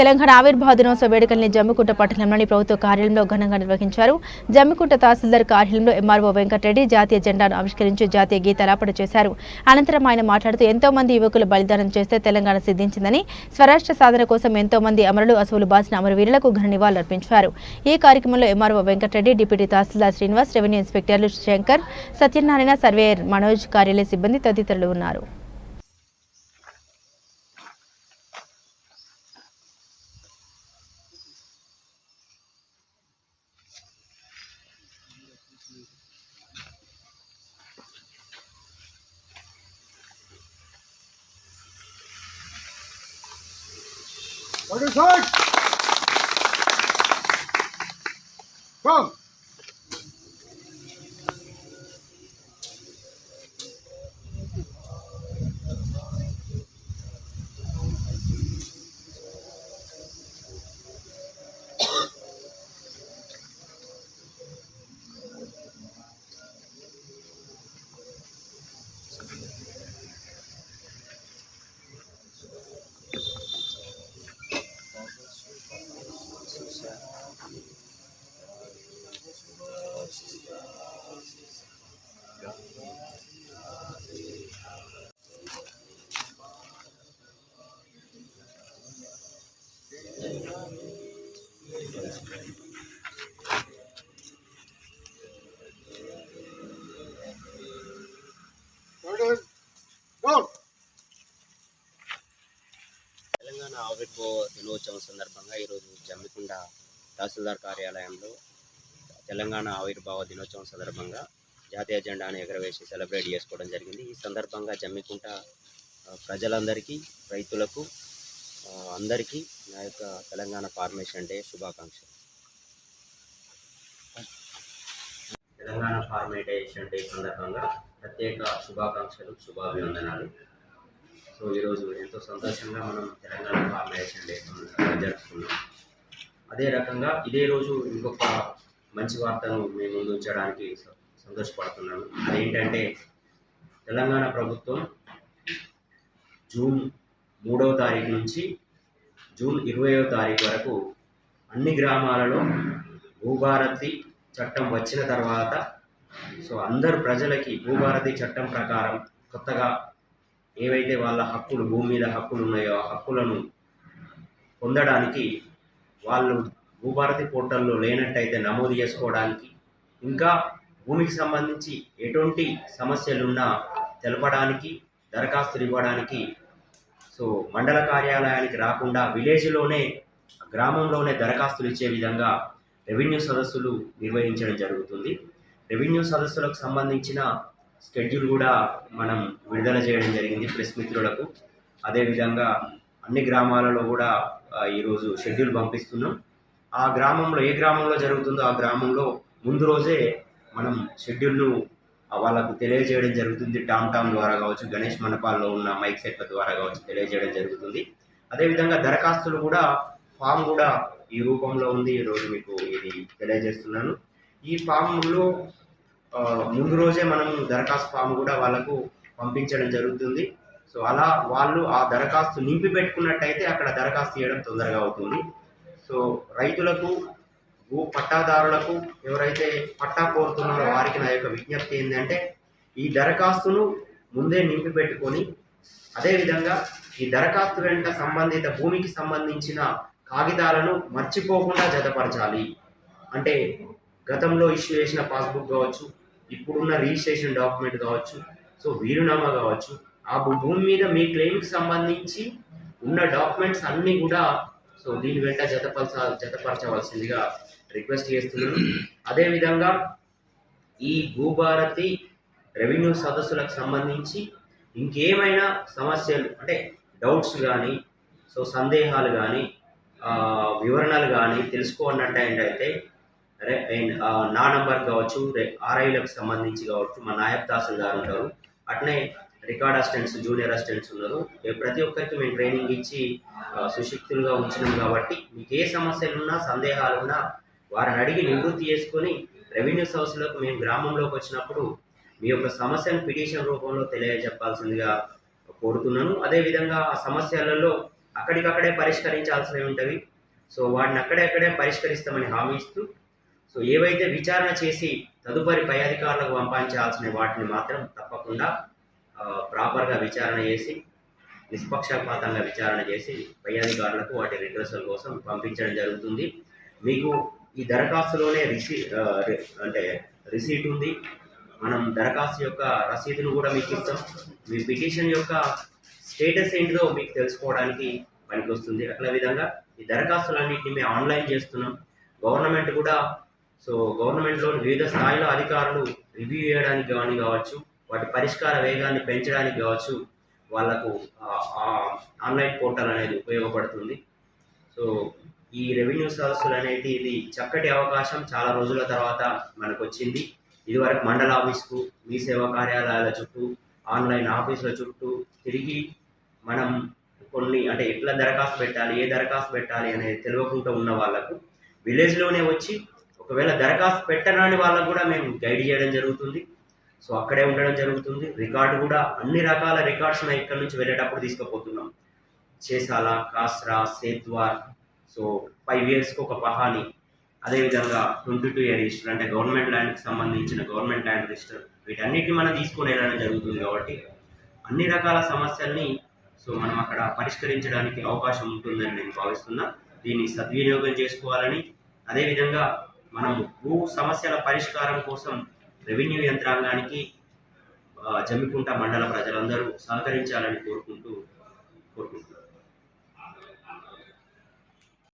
తెలంగాణ ఆవిర్భావ దినోత్సవ వేడుకల్ని జమ్మికుంట పట్టణంలోని ప్రభుత్వ కార్యాలయంలో ఘనంగా నిర్వహించారు. జమ్మికుంట తహసీల్దార్ కార్యాలయంలో ఎంఆర్ఓ వెంకటరెడ్డి జాతీయ జెండాను ఆవిష్కరించి జాతీయ గీతాలాపన చేశారు. అనంతరం ఆయన మాట్లాడుతూ ఎంతో మంది యువకులు బలిదానం చేస్తే తెలంగాణ సిద్ధించిందని స్వరాష్ట్ర సాధన కోసం ఎంతో మంది అమరులు అసువులు బాసిన అమరవీరులకు ఘన నివాళులర్పించారు ఈ కార్యక్రమంలో MRO Venkatareddy deputy tahsildar Srinivas revenue ఇన్స్పెక్టర్లు Shankar Satyanarayana surveyor Manoj కార్యాలయ సిబ్బంది తదితరులు ఉన్నారు. お願い。Yeah. తెలంగాణ దినోత్సవం సందర్భంగా ఈరోజు జమ్మికుంట తహసీల్దార్ కార్యాలయంలో తెలంగాణ ఆవిర్భావ దినోత్సవం సందర్భంగా జాతీయ జెండాను ఎగరవేసి సెలబ్రేట్ చేసుకోవడం జరిగింది. ఈ సందర్భంగా జమ్మికుంట ప్రజలందరికీ రైతులకు అందరికీ నా యొక్క తెలంగాణ ఫార్మేషన్ డే శుభాకాంక్షలు. తెలంగాణ ఫార్మేటేషన్ డే సందర్భంగా ప్రత్యేక శుభాకాంక్షలు శుభాభివందనాలు. సో ఈరోజు ఎంతో సంతోషంగా మనం తెలంగాణ ఫార్మేషన్ డే జరుపుకున్నాం అదే రకంగా ఇదే రోజు ఇంకొక మంచి వార్తను మీ ముందు ఉంచడానికి సంతోషపడుతున్నాను. అదేంటంటే తెలంగాణ ప్రభుత్వం జూన్ మూడవ తారీఖు నుంచి జూన్ ఇరవయో తారీఖు వరకు అన్ని గ్రామాలలో భూభారతి చట్టం వచ్చిన తర్వాత సో అందరు ప్రజలకి భూభారతి చట్టం ప్రకారం కొత్తగా ఏవైతే వాళ్ళ హక్కులు భూమి మీద హక్కులు ఉన్నాయో ఆ హక్కులను పొందడానికి వాళ్ళు భూభారతి పోర్టల్లో లేనట్టయితే నమోదు చేసుకోవడానికి ఇంకా భూమికి సంబంధించి ఎటువంటి సమస్యలున్నా తెలపడానికి దరఖాస్తులు ఇవ్వడానికి సో మండల కార్యాలయానికి రాకుండా విలేజ్లోనే గ్రామంలోనే దరఖాస్తులు ఇచ్చే విధంగా రెవెన్యూ సదస్సులు నిర్వహించడం జరుగుతుంది. రెవెన్యూ సదస్సులకు సంబంధించిన స్కెడ్యూల్ కూడా మనం విడుదల చేయడం జరిగింది ప్రెస్ మిత్రులకు. అదేవిధంగా అన్ని గ్రామాలలో కూడా ఈరోజు షెడ్యూల్ పంపిస్తున్నాం. ఆ గ్రామంలో ఏ గ్రామంలో జరుగుతుందో ఆ గ్రామంలో ముందు రోజే మనం షెడ్యూల్ను వాళ్ళకు తెలియజేయడం జరుగుతుంది. టామ్ టామ్ ద్వారా కావచ్చు గణేష్ మండపాల్లో ఉన్న మైక్ సెట్ల ద్వారా కావచ్చు తెలియజేయడం జరుగుతుంది. అదేవిధంగా దరఖాస్తులు కూడా ఫామ్ కూడా ఈ రూపంలో ఉంది. ఈరోజు మీకు ఇది తెలియజేస్తున్నాను. ఈ ఫామ్లో ముందు రోజే మనం దరఖాస్తు ఫామ్ కూడా వాళ్ళకు పంపించడం జరుగుతుంది. సో అలా వాళ్ళు ఆ దరఖాస్తు నింపి పెట్టుకున్నట్టయితే అక్కడ దరఖాస్తు చేయడం తొందరగా అవుతుంది. సో రైతులకు భూ పట్టాదారులకు ఎవరైతే పట్టా కోరుతున్నారో వారికి నా యొక్క విజ్ఞప్తి ఏంటంటే ఈ దరఖాస్తును ముందే నింపి పెట్టుకొని అదేవిధంగా ఈ దరఖాస్తు వెంట సంబంధిత భూమికి సంబంధించిన కాగితాలను మర్చిపోకుండా జతపరచాలి. అంటే గతంలో ఇష్యూ చేసిన పాస్బుక్ కావచ్చు ఇప్పుడున్న రిజిస్ట్రేషన్ డాక్యుమెంట్ కావచ్చు సో వీరునామా కావచ్చు ఆ భూమి మీద మీ క్లెయిమ్కి సంబంధించి ఉన్న డాక్యుమెంట్స్ అన్నీ కూడా సో దీని వెంట జతపరచ జతపరచవలసిందిగా రిక్వెస్ట్ చేస్తున్నాను. అదేవిధంగా ఈ భూభారతి రెవెన్యూ సదస్సులకు సంబంధించి ఇంకేమైనా సమస్యలు అంటే డౌట్స్ కానీ సో సందేహాలు కానీ వివరణలు కానీ తెలుసుకోవాలంటే ఏంటైతే నా నంబర్ కావచ్చు ఆర్ఐలకు సంబంధించి కావచ్చు మా నాయబ్ తహసీల్దార్ ఉంటారు. అట్నే రికార్డ్ అసిస్టెంట్స్ జూనియర్ అసిస్టెంట్స్ ఉన్నారు. ప్రతి ఒక్కరికి మేము ట్రైనింగ్ ఇచ్చి ఆ, ఉంచినాం కాబట్టి మీకు ఏ సమస్యలున్నా సందేహాలున్నా వారిని అడిగి నివృత్తి చేసుకొని రెవెన్యూ సోర్స్లకు మేము గ్రామంలోకి వచ్చినప్పుడు మీ యొక్క సమస్యను పిటిషన్ రూపంలో తెలియజెప్పాల్సిందిగా కోరుతున్నాను. అదేవిధంగా ఆ సమస్యలలో అక్కడికక్కడే పరిష్కరించాల్సినవి ఉంటవి. సో వాటిని అక్కడే పరిష్కరిస్తామని హామీ ఇస్తూ సో ఏవైతే విచారణ చేసి తదుపరి పై అధికారులకు పంపించాల్సిన వాటిని మాత్రం తప్పకుండా ప్రాపర్గా విచారణ చేసి నిష్పక్షపాతంగా విచారణ చేసి పై అధికారులకు వాటి రిడ్రసల్ కోసం పంపించడం జరుగుతుంది. మీకు ఈ దరఖాస్తులోనే రిసీ అంటే రిసీట్ ఉంది. మనం దరఖాస్తు యొక్క రసీదును కూడా మీకు ఇస్తాం. మీ పిటిషన్ యొక్క స్టేటస్ ఏంటిదో మీకు తెలుసుకోవడానికి పనికొస్తుంది. అట్లా విధంగా ఈ దరఖాస్తులన్నింటినీ మేము ఆన్లైన్ చేస్తున్నాం. గవర్నమెంట్ కూడా సో గవర్నమెంట్లో వివిధ స్థాయిలో అధికారులు రివ్యూ చేయడానికి కానీ కావచ్చు వాటి పరిష్కార వేగాన్ని పెంచడానికి కావచ్చు వాళ్ళకు ఆన్లైన్ పోర్టల్ అనేది ఉపయోగపడుతుంది. సో ఈ రెవెన్యూ సదస్సులు అనేది ఇది చక్కటి అవకాశం. చాలా రోజుల తర్వాత మనకు వచ్చింది ఇదివరకు మండల ఆఫీస్కు మీ సేవా కార్యాలయాల చుట్టూ ఆన్లైన్ ఆఫీసుల చుట్టూ తిరిగి మనం కొన్ని అంటే ఎట్లా దరఖాస్తు పెట్టాలి ఏ దరఖాస్తు పెట్టాలి అనేది తెలియకుండా ఉన్న వాళ్ళకు విలేజ్లోనే వచ్చి ఒకవేళ దరఖాస్తు పెట్టరాని వాళ్ళకు కూడా మేము గైడ్ చేయడం జరుగుతుంది. సో అక్కడే ఉండడం జరుగుతుంది. రికార్డు కూడా అన్ని రకాల రికార్డ్స్ మేము ఇక్కడ నుంచి వెళ్ళేటప్పుడు తీసుకుపోతున్నాం. చేసాల కాస్రా సేత్వార్ సో ఫైవ్ ఇయర్స్కి ఒక పహాని. అదేవిధంగా ట్వంటీ టూ ఇయర్ రిజిస్టర్ అంటే గవర్నమెంట్ ల్యాండ్కి సంబంధించిన గవర్నమెంట్ ల్యాండ్ రిజిస్టర్. వీటన్నిటిని మనం తీసుకొని వెళ్ళడం జరుగుతుంది కాబట్టి అన్ని రకాల సమస్యల్ని సో మనం అక్కడ పరిష్కరించడానికి అవకాశం ఉంటుందని నేను భావిస్తున్నా. దీన్ని సద్వినియోగం చేసుకోవాలని అదేవిధంగా మనం భూ సమస్యల పరిష్కారం కోసం రెవెన్యూ యంత్రాంగానికి జమ్మికుంట మండల ప్రజలందరూ సహకరించాలని కోరుకుంటూ కోరుకుంటున్నాను